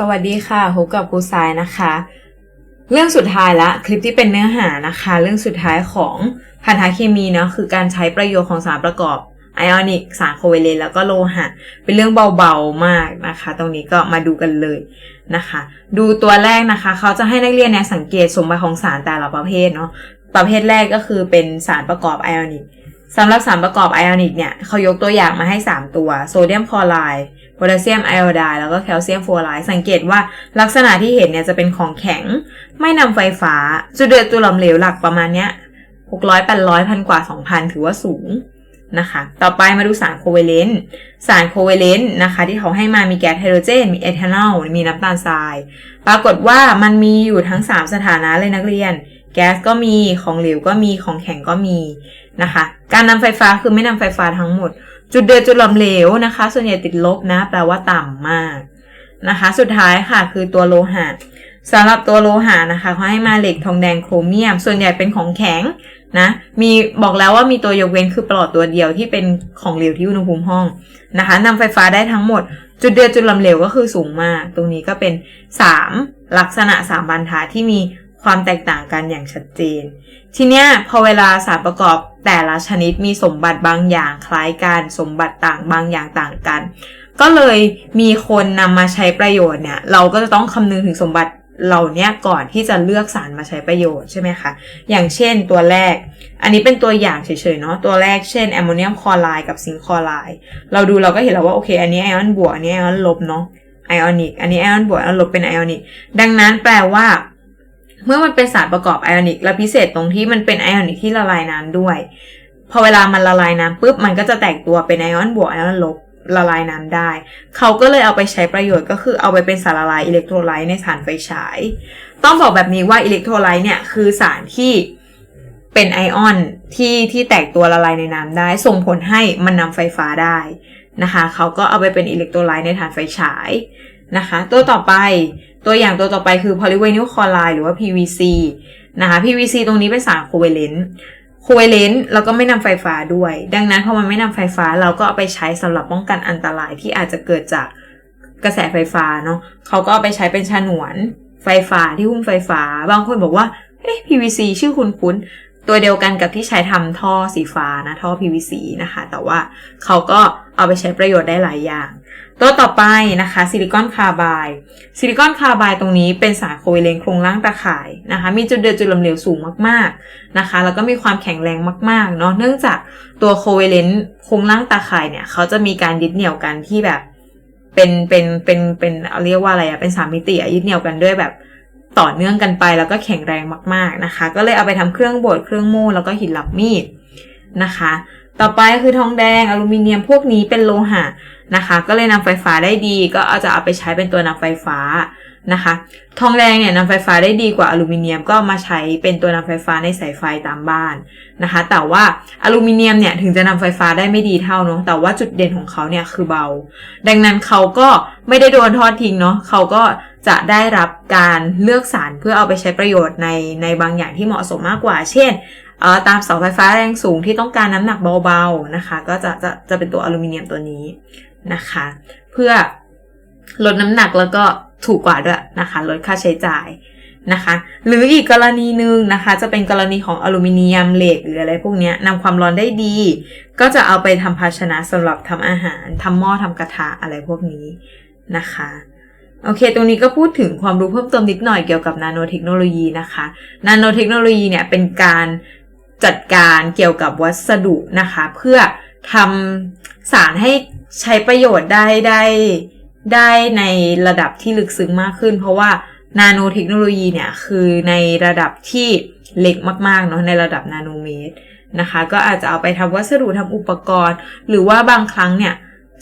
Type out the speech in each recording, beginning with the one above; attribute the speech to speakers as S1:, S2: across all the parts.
S1: สวัสดีค่ะพบกับครูสายนะคะ เรื่องสุดท้ายละคลิปที่เป็นเนื้อหานะคะ เรื่องสุดท้ายของพันธะเคมีเนาะคือการใช้ประโยชน์ของสารประกอบไอออนิกสารโคเวเลนแล้วก็โลหะ เป็นเรื่องเบาๆมากนะคะ ตรงนี้ก็มาดูกันเลยนะคะ ดูตัวแรกนะคะ เขาจะให้นักเรียนเนี่ยสังเกตสมบัติของสารแต่ละประเภทเนาะประเภทแรกก็คือเป็นสารประกอบไอออนิกสำหรับสารประกอบไอออนิกเนี่ยเขายกตัวอย่างมาให้ 3 ตัว โซเดียมคลอไรด์ โพแทสเซียมไอโอไดด์แล้วก็แคลเซียมฟลูออไรด์สังเกตว่าลักษณะที่เห็นเนี่ยจะเป็นของแข็ง ไม่นำไฟฟ้า จุดเดือดตัวหลอมเหลวหลักประมาณเนี้ยหกร้อยแปดร้อยพันกว่าสองพันถือว่าสูงนะคะ ต่อไปมาดูสารโคเวเลนต์สารโคเวเลนต์นะคะ ที่เขาให้มามีแก๊สไฮโดรเจน มีเอทานอล มีน้ำตาลทราย ปรากฏว่ามันมีอยู่ทั้ง 3 สถานะเลยนักเรียน แก๊สก็มี ของเหลวก็มี ของแข็งก็มีนะคะ การนำไฟฟ้าคือไม่นำไฟฟ้าทั้งหมด จุดเดือดจุดหลอมเหลวนะคะ ส่วนใหญ่ติดลบนะ แปลว่าต่ำมากนะคะ สุดท้ายค่ะคือตัวโลหะสำหรับตัวโลหะนะคะเขาให้มาเหล็กทองแดงโครเมียม ส่วนใหญ่เป็นของแข็งนะมีบอกแล้วว่ามีตัวยกเว้นคือปลอดตัวเดียวที่เป็นของเหลวที่อุณหภูมิห้องนะคะนำไฟฟ้าได้ทั้งหมด จุดเดือดจุดหลอมเหลวก็คือสูงมาก ตรงนี้ก็เป็น 3 ลักษณะ 3 บรรทัดที่มีความแตกต่างกันอย่างชัดเจน ทีเนี้ยพอเวลาสารประกอบ แต่ละชนิดมีสมบัติบางอย่างคล้ายกันสมบัติต่างบางอย่างต่างกัน ก็เลยมีคนนำมาใช้ประโยชน์เนี่ย เราก็จะต้องคำนึงถึงสมบัติเหล่านี้ก่อนที่จะเลือกสารมาใช้ประโยชน์ใช่ไหมคะ อย่างเช่นตัวแรก อันนี้เป็นตัวอย่างเฉยๆเนาะ ตัวแรกเช่นแอมโมเนียมคลอไรด์กับซิงค์คลอไรด์ เราดูเราก็เห็นแล้วว่าโอเค อันนี้ไอออนบวก อันนี้ไอออนลบเนาะ ไอออนิก อันนี้ไอออนบวกไอออนลบเป็นไอออนิก ดังนั้นแปลว่า เมื่อมันเป็นสารประกอบไอออนิกและพิเศษตรงที่มันเป็นไอออนิกที่ละลายน้ำด้วย พอเวลามันละลายน้ำปุ๊บมันก็จะแตกตัวเป็นไอออนบวกไอออนลบละลายน้ำได้ เขาก็เลยเอาไปใช้ประโยชน์ก็คือเอาไปเป็นสารละลายอิเล็กโทรไลต์ในฐานไฟฉาย ต้องบอกแบบนี้ว่าอิเล็กโทรไลต์เนี่ยคือสารที่เป็นไอออนที่ที่แตกตัวละลายในน้ำได้ ส่งผลให้มันนำไฟฟ้าได้นะคะ เขาก็เอาไปเป็นอิเล็กโทรไลต์ในฐานไฟฉาย นะคะ ตัวต่อไปตัวอย่างตัวต่อไปคือ polyvinyl chloride หรือว่า PVC นะคะ PVC ตรงนี้เป็นสารโคเวเลนต์โคเวเลนต์เราก็ไม่นำไฟฟ้าด้วย ดังนั้นพอมันไม่นำไฟฟ้าเราก็เอาไปใช้สำหรับป้องกันอันตรายที่อาจจะเกิดจากกระแสไฟฟ้าเนาะเขาก็เอาไปใช้เป็นฉนวนไฟฟ้าที่หุ้มไฟฟ้า บางคนบอกว่าเอ๊ะ PVC ชื่อคุณคุ้นตัวเดียวกันกับที่ใช้ทำท่อสีฟ้านะท่อ PVC นะคะ แต่ว่าเขาก็เอาไปใช้ประโยชน์ได้หลายอย่าง ตัวต่อไปนะคะซิลิคอนคาร์บายซิลิคอนคาร์บายตรงนี้เป็นสารโคเวเลนต์โครงร่างตาข่ายนะคะ มีจุดเดือดจุดลำเหลวสูงมากๆนะคะ แล้วก็มีความแข็งแรงมากๆเนาะเนื่องจากตัวโคเวเลนต์โครงร่างตาข่ายเนี่ยเขาจะมีการยึดเหนี่ยวกันที่แบบเป็นเป็นเป็นเป็นเรียกว่าอะไรอะเป็นสามมิติอะยึดเหนี่ยวกันด้วยแบบต่อเนื่องกันไปแล้วก็แข็งแรงมาก ๆนะคะ ก็เลยเอาไปทำเครื่องบดเครื่องมู่แล้วก็หินหลับมีดนะคะ ต่อไปคือทองแดงอลูมิเนียมพวกนี้เป็นโลหะ นะคะ ก็เลยนำไฟฟ้าได้ดี ก็เอาจะเอาไปใช้เป็นตัวนำไฟฟ้านะคะ ทองแดงเนี่ยนำไฟฟ้าได้ดีกว่าอลูมิเนียมก็มาใช้เป็นตัวนำไฟฟ้าในสายไฟตามบ้านนะคะ แต่ว่าอลูมิเนียมเนี่ยถึงจะนำไฟฟ้าได้ไม่ดีเท่าเนาะแต่ว่าจุดเด่นของเขาเนี่ยคือเบา ดังนั้นเขาก็ไม่ได้โดนทอดทิ้งเนาะเขาก็จะได้รับการเลือกสารเพื่อเอาไปใช้ประโยชน์ในในบางอย่างที่เหมาะสมมากกว่า เช่นตามเสาไฟฟ้าแรงสูงที่ต้องการน้ำหนักเบาๆนะคะ ก็จะจะจะเป็นตัวอลูมิเนียมตัวนี้ นะคะ เพื่อลดน้ำหนักแล้วก็ถูกกว่าด้วยนะคะลดค่าใช้จ่ายนะคะ หรืออีกกรณีหนึ่งนะคะ จะเป็นกรณีของอลูมิเนียมเหล็กหรืออะไรพวกนี้นำความร้อนได้ดี ก็จะเอาไปทำภาชนะสำหรับทำอาหารทำหม้อทำกระทะอะไรพวกนี้นะคะโอเค ตรงนี้ก็พูดถึงความรู้เพิ่มเติมนิดหน่อยเกี่ยวกับนาโนเทคโนโลยีนะคะ นาโนเทคโนโลยีเนี่ยเป็นการจัดการเกี่ยวกับวัสดุนะคะ เพื่อ ทำสารให้ใช้ประโยชน์ได้ได้ได้ในระดับที่ลึกซึ้งมากขึ้น เพราะว่านาโนเทคโนโลยีเนี่ยคือในระดับที่เล็กมากๆเนาะในระดับนาโนเมตรนะคะ ก็อาจจะเอาไปทำวัสดุทำอุปกรณ์ หรือว่าบางครั้งเนี่ย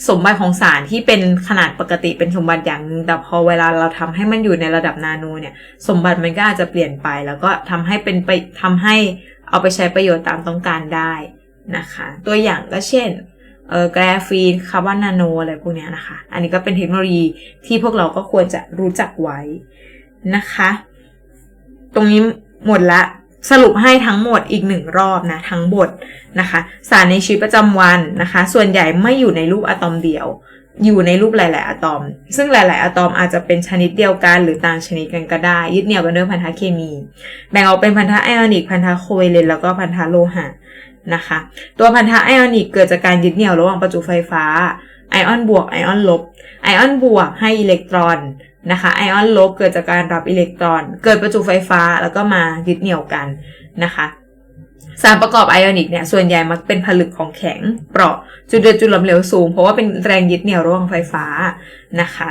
S1: สมบัติของสารที่เป็นขนาดปกติเป็นสมบัติอย่างนึงแต่พอเวลาเราทำให้มันอยู่ในระดับนาโนเนี่ย สมบัติมันก็อาจจะเปลี่ยนไป แล้วก็ทำให้เป็นไปทำให้เอาไปใช้ประโยชน์ตามต้องการได้ นะคะ ตัวอย่างก็เช่นเออกรฟีนคาร์บอนนาโนอะไรพวกนี้นะคะ อันนี้ก็เป็นเทคโนโลยีที่พวกเราก็ควรจะรู้จักไว้นะคะ ตรงนี้หมดละสรุปให้ทั้งหมดอีกหนึ่งรอบนะทั้งบทนะคะ สารในชีวิตประจำวันนะคะ ส่วนใหญ่ไม่อยู่ในรูปอะตอมเดียว อยู่ในรูปหลาย ๆอะตอม ซึ่งหลาย ๆอะตอมอาจจะเป็นชนิดเดียวกันหรือต่างชนิดกันก็ได้ ยึดเหนี่ยวกันด้วยพันธะเคมี แบ่งออกเป็นพันธะไอออนิก พันธะโคเวเลนต์แล้วก็พันธะโลหะนะคะ ตัวพันธะไอออนิกเกิดจากการยึดเหนี่ยวระหว่างประจุไฟฟ้า ไอออนบวก ไอออนลบ ไอออนบวกให้อิเล็กตรอนนะคะ ไอออนลบเกิดจากการรับอิเล็กตรอน เกิดประจุไฟฟ้าแล้วก็มายึดเหนี่ยวกันนะคะ สารประกอบไอออนิกเนี่ยส่วนใหญ่มักเป็นผลึกของแข็ง เปราะจุดเดือดจุดหลอมเหลวสูง เพราะว่าเป็นแรงยึดเหนี่ยวระหว่างไฟฟ้านะคะ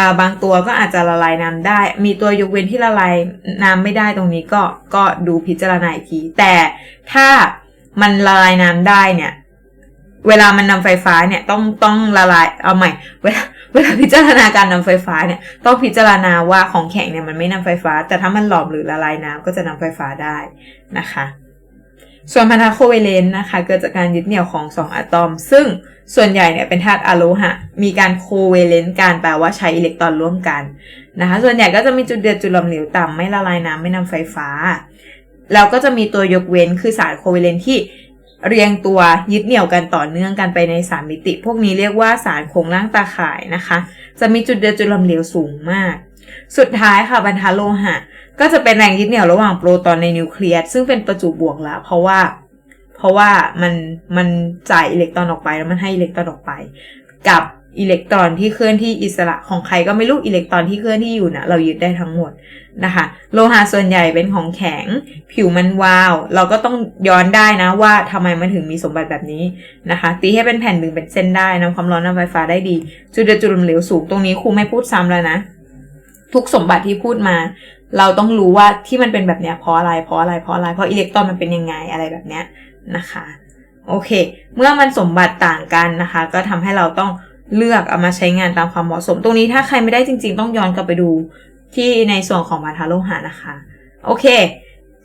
S1: าบางตัวก็อาจจะละลายน้ำได้ มีตัวยกเว้นที่ละลายน้ำไม่ได้ตรงนี้ก็ก็ดูพิจารณาอีกที แต่ถ้ามันละลายน้ำได้เนี่ย เวลามันนำไฟฟ้าเนี่ยต้องต้องละลายเอาใหม่ เวลาเวลาพิจารณาการนำไฟฟ้าเนี่ยต้องพิจารณาว่าของแข็งเนี่ยมันไม่นำไฟฟ้า แต่ถ้ามันหลอมหรือละลายน้ำก็จะนำไฟฟ้าได้นะคะ ส่วนพันธะโคเวเลนต์นะคะ เกิดจากการยึดเหนี่ยวของ 2อะตอม ซึ่งส่วนใหญ่เนี่ยเป็นธาตุอะโลหะ มีการโคเวเลนต์กันแปลว่าใช้อิเล็กตรอนร่วมกันนะคะ ส่วนใหญ่ก็จะมีจุดเดือดจุดหลอมเหลวต่ำไม่ละลายน้ำไม่นำไฟฟ้า แล้วก็จะมีตัวยกเว้นคือสารโคเวเลนต์ที่เรียงตัวยึดเหนี่ยวกันต่อเนื่องกันไปในสามมิติ พวกนี้เรียกว่าสารโครงร่างตาข่ายนะคะ จะมีจุดเดือดจุดหลอมเหลวสูงมาก สุดท้ายค่ะบรรทัดโลหะ ก็จะเป็นแรงยึดเหนี่ยวระหว่างโปรตอนในนิวเคลียสซึ่งเป็นประจุบวกแล้วเพราะว่า เพราะว่ามันมันจ่ายอิเล็กตรอนออกไปแล้วมันให้อิเล็กตรอนออกไป กับอิเล็กตรอนที่เคลื่อนที่อิสระของใครก็ไม่รู้อิเล็กตรอนที่เคลื่อนที่อยู่นะเรายึดได้ทั้งหมดนะคะ โลหะส่วนใหญ่เป็นของแข็ง ผิวมันวาว เราก็ต้องย้อนได้นะว่าทำไมมันถึงมีสมบัติแบบนี้นะคะ ตีให้เป็นแผ่นดึงเป็นเส้นได้นำความร้อนนำไฟฟ้าได้ดี จุดเดือดจุดลมเหลวสูงตรงนี้ครูไม่พูดซ้ำแล้วนะ ทุกสมบัติที่พูดมา เราต้องรู้ว่าที่มันเป็นแบบเนี้ยเพราะอะไรเพราะอะไรเพราะอะไรเพราะอิเล็กตรอนมันเป็นยังไงอะไรแบบเนี้ยนะคะ โอเค เมื่อมันสมบัติต่างกันนะคะ ก็ทำให้เราต้องเลือกเอามาใช้งานตามความเหมาะสม ตรงนี้ถ้าใครไม่ได้จริง ๆ ต้องย้อนกลับไปดูที่ในส่วนของบรรทัดโลหะนะคะ โอเค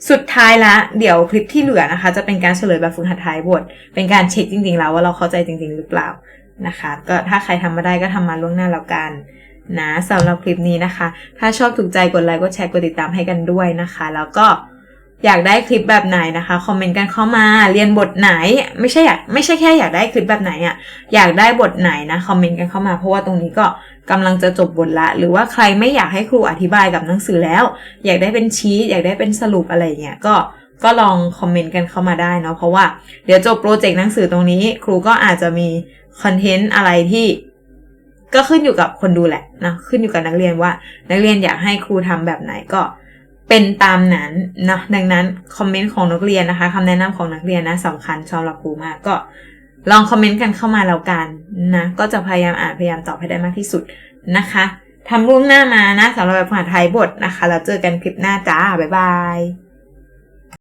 S1: สุดท้ายละ เดี๋ยวคลิปที่เหลือนะคะ จะเป็นการเฉลยแบบฝึกหัดท้ายบท เป็นการเช็คจริง ๆ แล้วว่าเราเข้าใจจริง ๆ หรือเปล่านะคะ ก็ถ้าใครทำมาได้ก็ทำมาล่วงหน้าแล้วกัน นะสำหรับคลิปนี้นะคะ ถ้าชอบถูกใจกดไลค์กดแชร์กดติดตามให้กันด้วยนะคะ แล้วก็อยากได้คลิปแบบไหนนะคะคอมเมนต์กันเข้ามาเรียนบทไหน ไม่ใช่อยากไม่ใช่แค่อยากได้คลิปแบบไหนอะ่ะอยากได้บทไหนนะคอมเมนต์กันเข้ามาเพราะว่าตรงนี้ก็กำลังจะจบบทละ หรือว่าใครไม่อยากให้ครูอธิบายกับหนังสือแล้ว อยากได้เป็นชีตอยากได้เป็นสรุปอะไรเงี้ยก็ก็ลองคอมเมนต์กันเข้ามาได้เนาะเพราะว่าเดี๋ยวจบโปรเจกต์หนังสือตรงนี้ ครูก็อาจจะมีคอนเทนต์อะไรที่ ก็ขึ้นอยู่กับคนดูแหละนะขึ้นอยู่กับนักเรียนว่า นักเรียนอยากให้ครูทำแบบไหนก็เป็นตามนั้นนะดังนั้นคอมเมนต์ของนักเรียนนะคะคำแนะนำของนักเรียนนะสำคัญสำหรับครูมากก็ลองคอมเมนต์กันเข้ามาแล้วกันนะก็จะพยายามอ่านพยายามตอบให้ได้มากที่สุดนะคะทำล่วงหน้ามานะสำหรับแบบภาษาไทยบทนะคะ แล้วเจอกันคลิปหน้าจ้า บ๊ายบาย